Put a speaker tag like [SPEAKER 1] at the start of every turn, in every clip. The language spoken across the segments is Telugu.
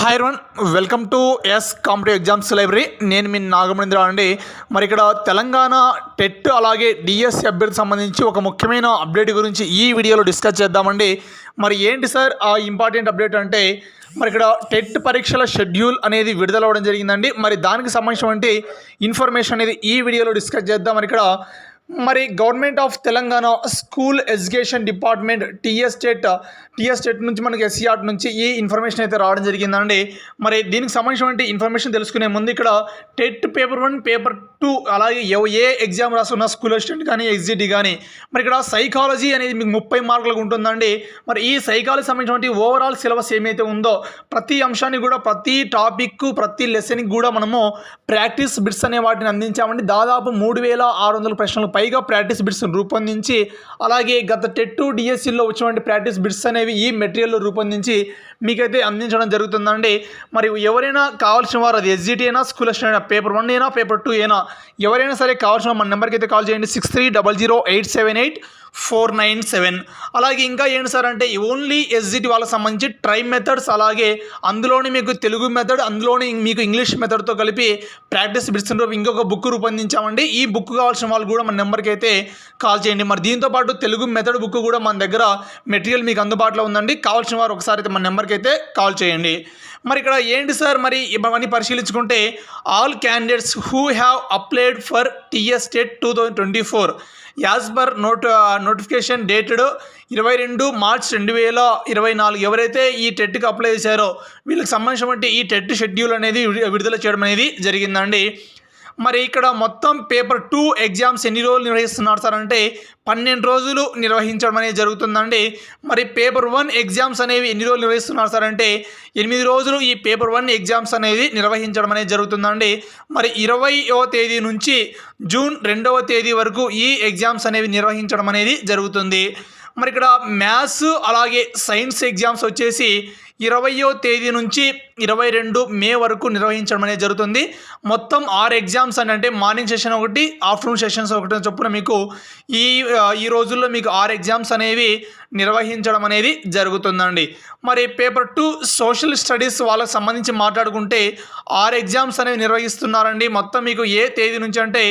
[SPEAKER 1] Hi one welcome to S competitive exams library నేను మీ నాగమేంద్ర అండి. మరి ఇక్కడ తెలంగాణ టెట్ అలాగే డిఎస్సి అభ్యర్థి సంబంధించి ఒక ముఖ్యమైన అప్డేట్ గురించి ఈ వీడియోలో డిస్కస్ చేద్దామండి. మరి ఏంటి సార్ ఆ ఇంపార్టెంట్ అప్డేట్ అంటే మరి ఇక్కడ టెట్ పరీక్షల షెడ్యూల్ అనేది విడుదల అవ్వడం జరిగిందండి. మరి దానికి సంబంధించినటువంటి ఇన్ఫర్మేషన్ అనేది ఈ వీడియోలో డిస్కస్ చేద్దాం. మరి ఇక్కడ మరి government of Telangana school education department TS state TS state నుంచి మనకి ఎస్సీఆర్ నుంచి ఈ ఇన్ఫర్మేషన్ అయితే రావడం జరిగిందండి. మరి దీనికి సంబంధించినటువంటి ఇన్ఫర్మేషన్ తెలుసుకునే ముందు ఇక్కడ TET paper one paper two అలాగే ఏ ఎగ్జామ్ రాస్తున్న స్కూల్ అసిస్టెంట్ కానీ ఎగ్జిట్ కానీ మరి ఇక్కడ సైకాలజీ అనేది మీకు ముప్పై మార్కులకు ఉంటుందండి. మరి ఈ సైకాలజీ సంబంధించినటువంటి ఓవరాల్ సిలబస్ ఏమైతే ఉందో ప్రతి అంశాన్ని కూడా ప్రతి టాపిక్ ప్రతి లెసన్కి కూడా మనము ప్రాక్టీస్ బిట్స్ అనే వాటిని అందించామండి. దాదాపు మూడు వేల ఆరు వందల ప్రశ్నలు పైగా ప్రాక్టీస్ బిట్స్ రూపొందించి అలాగే గత టెట్ డిఎస్సిలో వచ్చినటువంటి ప్రాక్టీస్ బిట్స్ అనేవి ఈ మెటీరియల్లో రూపొందించి మీకైతే అందించడం జరుగుతుందండి. మరి ఎవరైనా కావాల్సిన వారు అది ఎస్జిటి అయినా స్కూల్ అయినా పేపర్ వన్ అయినా పేపర్ టూ అయినా ఎవరైనా సరే కావాల్సిన మన నెంబర్కి అయితే కాల్ చేయండి. Six three double zero eight seven eight four nine seven. అలాగే ఇంకా ఏంటి సార్ అంటే ఓన్లీ ఎస్జిటి వాళ్ళకి సంబంధించి ట్రై మెథడ్స్ అలాగే అందులోని మీకు తెలుగు మెథడ్ అందులోని మీకు ఇంగ్లీష్ మెథడ్తో కలిపి ప్రాక్టీస్ బిట్స్ ఇంకొక బుక్ రూపొందించామండి. ఈ బుక్ కావాల్సిన వాళ్ళు కూడా మన నెంబర్కి అయితే కాల్ చేయండి. మరి దీంతో పాటు తెలుగు మెథడ్ బుక్ కూడా మన దగ్గర మెటీరియల్ మీకు అందుబాటులో ఉందండి. కావాల్సిన వారు ఒకసారి అయితే మన నెంబర్కి అయితే కాల్ చేయండి. మరి ఇక్కడ ఏంటి సార్ మరి ఇవన్నీ పరిశీలించుకుంటే all candidates who have applied for TS state two thousand twenty four as per note notification dated ఇరవై రెండు మార్చ్ రెండు వేల ఇరవై నాలుగు ఎవరైతే ఈ టెట్కి అప్లై చేశారో వీళ్ళకి సంబంధించినటువంటి ఈ టెట్ షెడ్యూల్ అనేది విడుదల చేయడం అనేది జరిగిందండి. మరి ఇక్కడ మొత్తం పేపర్ టూ ఎగ్జామ్స్ ఎన్ని రోజులు నిర్వహిస్తున్నారు సార్? అంటే పన్నెండు రోజులు నిర్వహించడం అనేది జరుగుతుందండి. మరి పేపర్ వన్ ఎగ్జామ్స్ అనేవి ఎన్ని రోజులు నిర్వహిస్తున్నారు సార్? అంటే ఎనిమిది రోజులు ఈ పేపర్ వన్ ఎగ్జామ్స్ అనేది నిర్వహించడం అనేది జరుగుతుందండి. మరి ఇరవయో తేదీ నుంచి జూన్ రెండవ తేదీ వరకు ఈ ఎగ్జామ్స్ అనేవి నిర్వహించడం అనేది జరుగుతుంది. మరి ఇక్కడ మ్యాథ్స్ అలాగే సైన్స్ ఎగ్జామ్స్ వచ్చేసి ఇరవయో తేదీ నుంచి ఇరవై రెండు మే వరకు నిర్వహించడం అనేది జరుగుతుంది. మొత్తం ఆరు ఎగ్జామ్స్ అని అంటే మార్నింగ్ సెషన్ ఒకటి ఆఫ్టర్నూన్ సెషన్స్ ఒకటి చొప్పున మీకు ఈ ఈ రోజుల్లో మీకు ఆరు ఎగ్జామ్స్ అనేవి నిర్వహించడం అనేది జరుగుతుందండి. మరి పేపర్ టూ సోషల్ స్టడీస్ వాళ్ళకి సంబంధించి మాట్లాడుకుంటే ఆరు ఎగ్జామ్స్ అనేవి నిర్వహిస్తున్నారండి. మొత్తం మీకు ఏ తేదీ నుంచి అంటే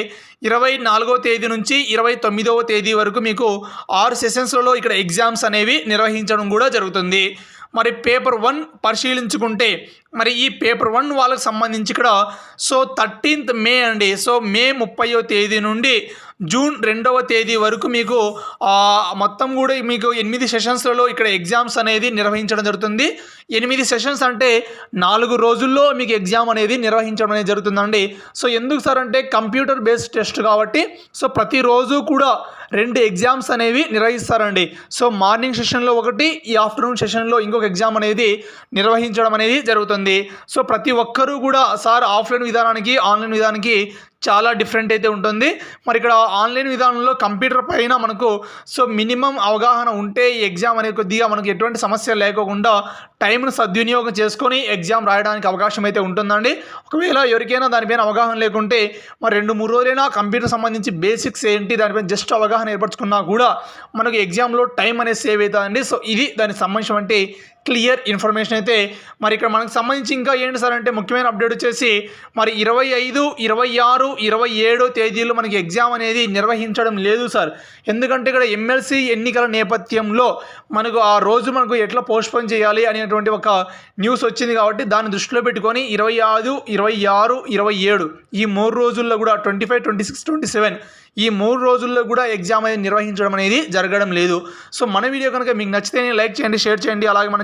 [SPEAKER 1] ఇరవై నాలుగో తేదీ నుంచి ఇరవై తొమ్మిదవ తేదీ వరకు మీకు ఆరు సెషన్స్లలో ఇక్కడ ఎగ్జామ్స్ అనేవి నిర్వహించడం కూడా జరుగుతుంది. మరి పేపర్ వన్ పరిశీలించుకుంటే మరి ఈ పేపర్ వన్ వాళ్ళకి సంబంధించి ఇక్కడ సో థర్టీన్త్ మే అండి. సో మే ముప్పయో తేదీ నుండి జూన్ రెండవ తేదీ వరకు మీకు మొత్తం కూడా మీకు ఎనిమిది సెషన్స్లలో ఇక్కడ ఎగ్జామ్స్ అనేది నిర్వహించడం జరుగుతుంది. ఎనిమిది సెషన్స్ అంటే నాలుగు రోజుల్లో మీకు ఎగ్జామ్ అనేది నిర్వహించడం అనేది జరుగుతుందండి. సో ఎందుకు సార్ అంటే కంప్యూటర్ బేస్డ్ టెస్ట్ కాబట్టి సో ప్రతిరోజు కూడా రెండు ఎగ్జామ్స్ అనేవి నిర్వహిస్తారండి. సో మార్నింగ్ సెషన్లో ఒకటి ఈ ఆఫ్టర్నూన్ సెషన్లో ఇంకొక ఎగ్జామ్ అనేది నిర్వహించడం అనేది జరుగుతుంది. సో ప్రతి ఒక్కరూ కూడా సార్ ఆఫ్లైన్ విధానానికి ఆన్లైన్ విధానానికి చాలా డిఫరెంట్ అయితే ఉంటుంది. మరి ఇక్కడ ఆన్లైన్ విధానంలో కంప్యూటర్ పైన మనకు సో మినిమం అవగాహన ఉంటే ఈ ఎగ్జామ్ అనేది కొద్దిగా మనకు ఎటువంటి సమస్య లేకోకుండా టైంను సద్వినియోగం చేసుకొని ఎగ్జామ్ రాయడానికి అవకాశం అయితే ఉంటుందండి. ఒకవేళ ఎవరికైనా దానిపైన అవగాహన లేకుంటే మరి రెండు మూడు రోజులైనా కంప్యూటర్ సంబంధించి బేసిక్స్ ఏంటి దానిపైన జస్ట్ అవగాహన ఏర్పరచుకున్నా కూడా మనకు ఎగ్జామ్లో టైం అనేది సేవ్ అవుతుందండి. సో ఇది దానికి అంటే క్లియర్ ఇన్ఫర్మేషన్ అయితే మరి ఇక్కడ మనకు సంబంధించి ఇంకా ఏంటి సార్ అంటే ముఖ్యమైన అప్డేట్ వచ్చేసి మరి ఇరవై ఐదు ఇరవై ఆరు ఇరవై ఏడు తేదీలు మనకి ఎగ్జామ్ అనేది నిర్వహించడం లేదు సార్. ఎందుకంటే ఇక్కడ ఎమ్మెల్సీ ఎన్నికల నేపథ్యంలో మనకు ఆ రోజు మనకు ఎట్లా పోస్ట్పోన్ చేయాలి అనేటువంటి ఒక న్యూస్ వచ్చింది కాబట్టి దాన్ని దృష్టిలో పెట్టుకొని ఇరవై ఐదు ఇరవై ఆరు ఇరవై ఏడు ఈ మూడు రోజుల్లో కూడా twenty five twenty six twenty seven ఈ మూడు రోజుల్లో కూడా ఎగ్జామ్ అనేది నిర్వహించడం అనేది జరగడం లేదు. సో మన వీడియో కనుక మీకు నచ్చితే లైక్ చేయండి షేర్ చేయండి. అలాగే మన